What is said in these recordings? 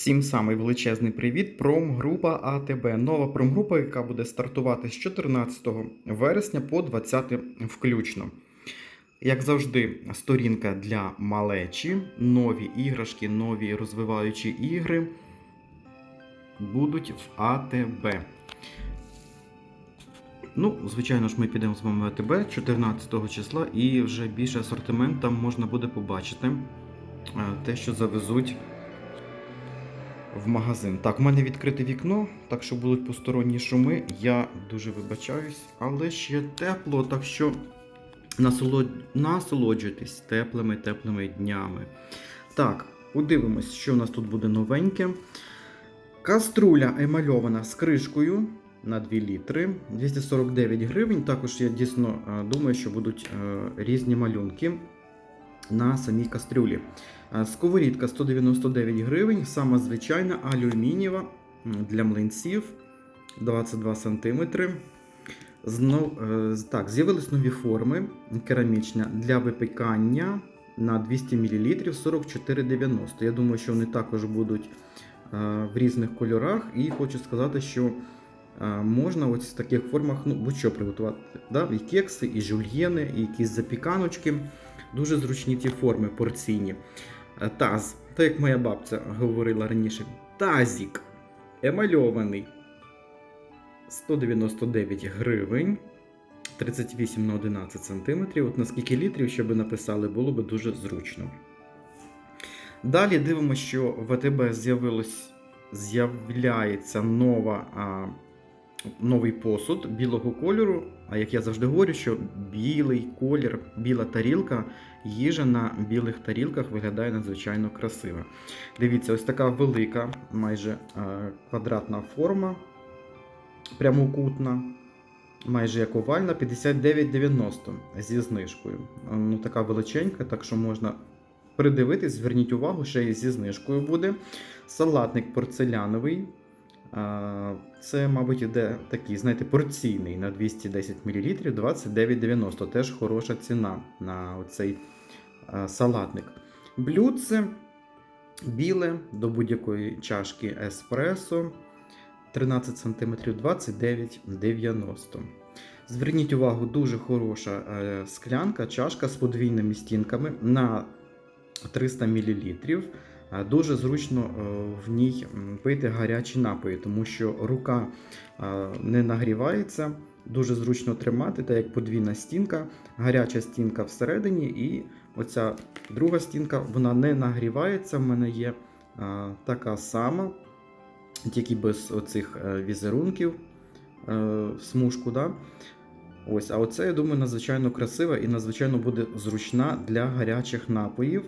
Всім самий величезний привіт. Промгрупа АТБ. Нова промгрупа, яка буде стартувати з 14 вересня по 20 включно. Як завжди, сторінка для малечі, нові іграшки, нові розвиваючі ігри будуть в АТБ. Ну, звичайно ж, ми підемо з вами в АТБ 14 числа і вже більше асортимент там можна буде побачити е, те, що завезуть в магазин. Так, у мене відкрите вікно, так що будуть посторонні шуми. Я дуже вибачаюсь, але ще тепло, так що насолод... насолоджуйтесь теплими теплими днями. Так, подивимось, що в нас тут буде новеньке. Каструля емальована з кришкою на 2 літри, 249 гривень. Також я дійсно е, думаю, що будуть е, різні малюнки на самій кастрюлі. Е, Сковорідка 199 гривень, сама звичайна алюмінієва для млинців 22 см. Знов, так, з'явились нові форми керамічні для випікання на 200 мл 44,90. Я думаю, що вони також будуть е, в різних кольорах. І хочу сказати, що е, можна ось в таких формах ну, будь-що приготувати. Да? І кекси, і жульєни, і якісь запіканочки. Дуже зручні ті форми порційні. Е, Таз, так як моя бабця говорила раніше, тазік емальований 199 гривень, 38 на 11 см. От на скільки літрів, щоб написали, було би дуже зручно. Далі дивимося, що в з'явилось, з'являється нова, а, новий посуд білого кольору. А як я завжди говорю, що білий колір, біла тарілка, їжа на білих тарілках виглядає надзвичайно красиво. Дивіться, ось така велика, майже а, квадратна форма, прямокутна. Майже як овальна, 59,90 зі знижкою. Ну, така величенька, так що можна придивитись, зверніть увагу, ще й зі знижкою буде. Салатник порцеляновий. Це, мабуть, іде такий, знаєте, порційний на 210 мл 29,90. Теж хороша ціна на оцей а, салатник. Блюдце біле до будь-якої чашки еспресо 13 см 29,90. Зверніть увагу, дуже хороша е, склянка, чашка з подвійними стінками на 300 мл. Е, Дуже зручно е, в ній пити гарячі напої, тому що рука е, не нагрівається, дуже зручно тримати, так як подвійна стінка, гаряча стінка всередині, і оця друга стінка вона не нагрівається. В мене є така сама, тільки без оцих візерунків смужку. Да? Ось, а оце, я думаю, надзвичайно красива і надзвичайно буде зручна для гарячих напоїв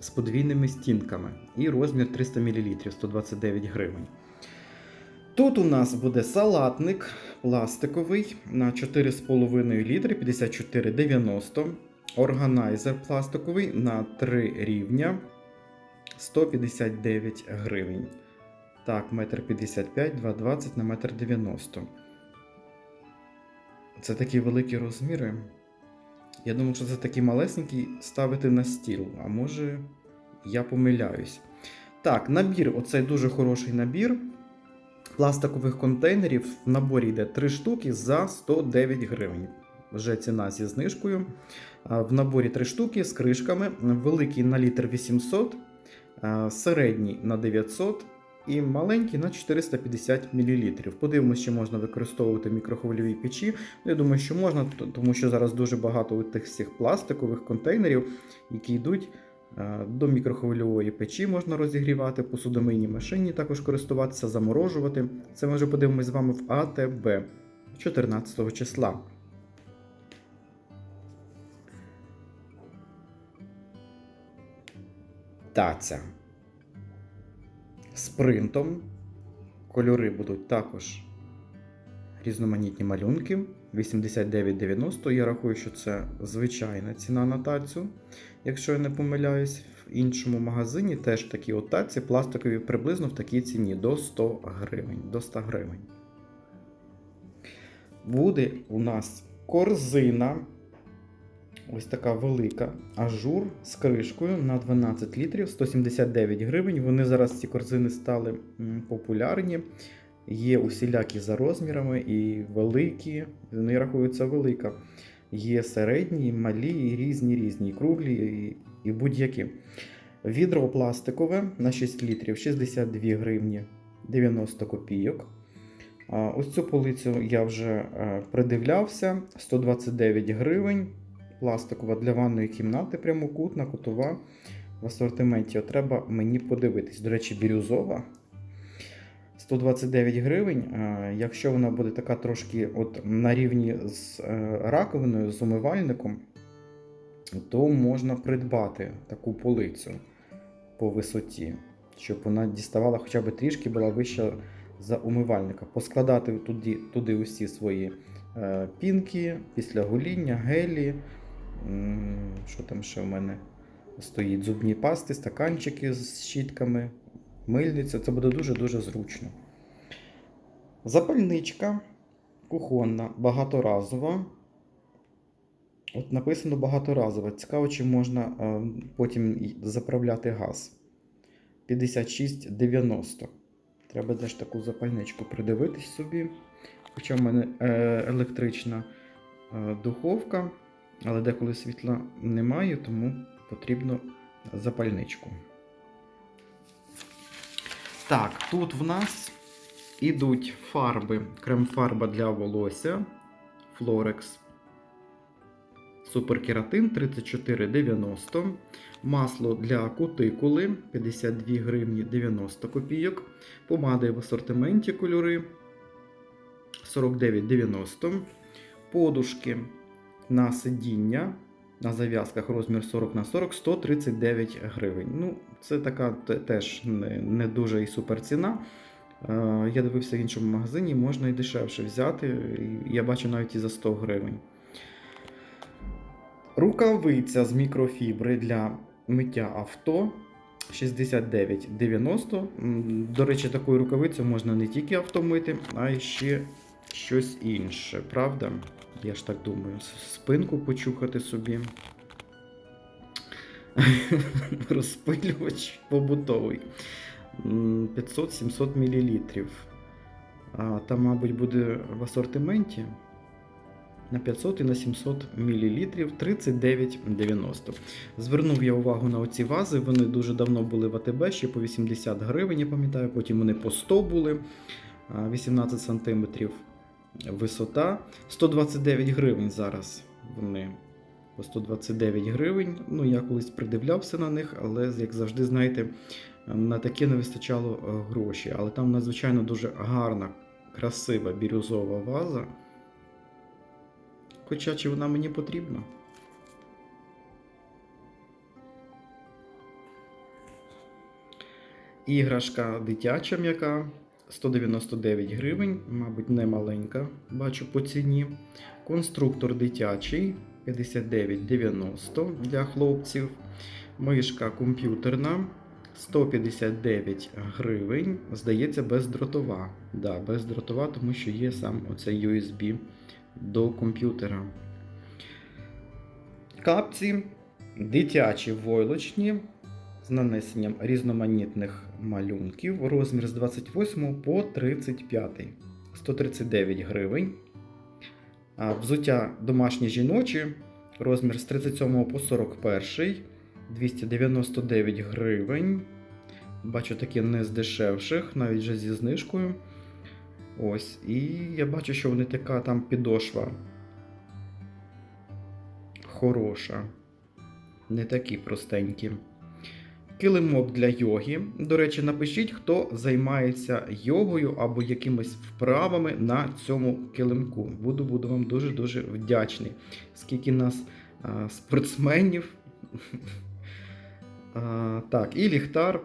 з подвійними стінками. І розмір 300 мл 129 гривень. Тут у нас буде салатник пластиковий на 4,5 літри 54,90. Органайзер пластиковий на 3 рівня 159 гривень. Так, 1,55 м, 2,20 на 1,90 м. Це такі великі розміри. Я думав, що це такі малесенькі ставити на стіл, а може я помиляюсь. Так, набір, оцей дуже хороший набір пластикових контейнерів. В наборі йде 3 штуки за 109 гривень. Вже ціна зі знижкою. В наборі 3 штуки з кришками. Великий на літр 800, середній на 900 і маленький на 450 мл. Подивимося, чи можна використовувати мікрохвильові печі. Ну, Я думаю, що можна, тому що зараз дуже багато тих всіх пластикових контейнерів, які йдуть е, до мікрохвильової печі, можна розігрівати, посудомийній машині також користуватися, заморожувати. Це ми вже подивимось з вами в АТБ 14 числа. Таця з принтом. Кольори будуть також різноманітні малюнки. 89,90. Я рахую, що це звичайна ціна на тацю. Якщо я не помиляюсь, в іншому магазині теж такі от таці пластикові приблизно в такій ціні до 100 гривень. До 100 гривень. Буде у нас корзина Ось така велика ажур з кришкою на 12 літрів, 179 гривень. Вони зараз ці корзини стали популярні. Є усілякі за розмірами і великі, вони рахуються велика. Є середні, малі, і різні, різні, і круглі, і, і будь-які. Відро пластикове на 6 літрів 62 гривні 90 копійок. Ось цю полицю я вже е, придивлявся 129 гривень. Пластикова для ванної кімнати, прямокутна, кутова в асортименті. От Треба мені подивитись. До речі, бірюзова. 129 гривень. Е, Якщо вона буде така трошки от на рівні з е, раковиною, з умивальником, то можна придбати таку полицю по висоті, щоб вона діставала хоча б трішки була вища за умивальника. Поскладати туди, туди усі свої е, пінки після гоління, гелі. Що там ще в мене стоїть? Зубні пасти, стаканчики з щітками, мильниця. Це буде дуже-дуже зручно. Запальничка кухонна, багаторазова. От написано багаторазова. Цікаво, чи можна е, потім заправляти газ. 56,90. Треба теж таку запальничку придивитись собі. Хоча в мене е, електрична е, духовка, але деколи світла немає, тому потрібно запальничку. Так, тут в нас ідуть фарби, крем-фарба для волосся Florex. Суперкератин 34,90. Масло для кутикули 52 гривні 90 копійок. Помади в асортименті кольори 49,90. Подушки на сидіння на зав'язках розмір 40 на 40 139 гривень. Ну, це така теж не, дуже і супер ціна. Е, Я дивився в іншому магазині, можна і дешевше взяти. Я бачу навіть і за 100 гривень. Рукавиця з мікрофібри для миття авто 69,90. До речі, такою рукавицею можна не тільки авто мити, а й ще щось інше, правда? Я ж так думаю, спинку почухати собі. Розпилювач побутовий. 500-700 мл. А, там, мабуть, буде в асортименті на 500 і на 700 мл 39,90. Звернув я увагу на оці вази. Вони дуже давно були в АТБ, ще по 80 гривень, я пам'ятаю, потім вони по 100 були, 18 см висота. 129 гривень зараз вони. По 129 гривень. Ну, я колись придивлявся на них, але, як завжди, знаєте, на таке не вистачало е, грошей. Але там надзвичайно дуже гарна, красива бірюзова ваза. Хоча чи вона мені потрібна? Іграшка дитяча м'яка 199 гривень, мабуть, не маленька, бачу по ціні. Конструктор дитячий 59,90 для хлопців. Мишка комп'ютерна 159 гривень. Здається, бездротова. Да, бездротова, тому що є сам оцей USB до комп'ютера. Капці дитячі войлочні з нанесенням різноманітних малюнків. Розмір з 28 по 35. 139 гривень. Взуття домашні жіночі. Розмір з 37 по 41. 299 гривень. Бачу такі не з дешевших, навіть вже зі знижкою. Ось. І я бачу, що вони така там підошва. Хороша. Не такі простенькі. Килимок для йоги. До речі, напишіть, хто займається йогою або якимись вправами на цьому килимку. Буду, буду вам дуже-дуже вдячний. Скільки нас а, спортсменів. А, так, і ліхтар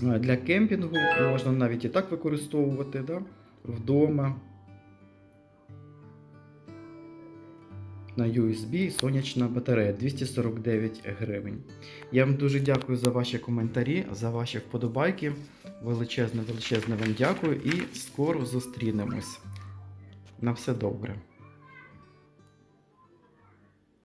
для кемпінгу можна навіть і так використовувати да? вдома. На USB сонячна батарея 249 гривень. Я вам дуже дякую за ваші коментарі, за ваші вподобайки. Величезне, величезне вам дякую і скоро зустрінемось. На все добре.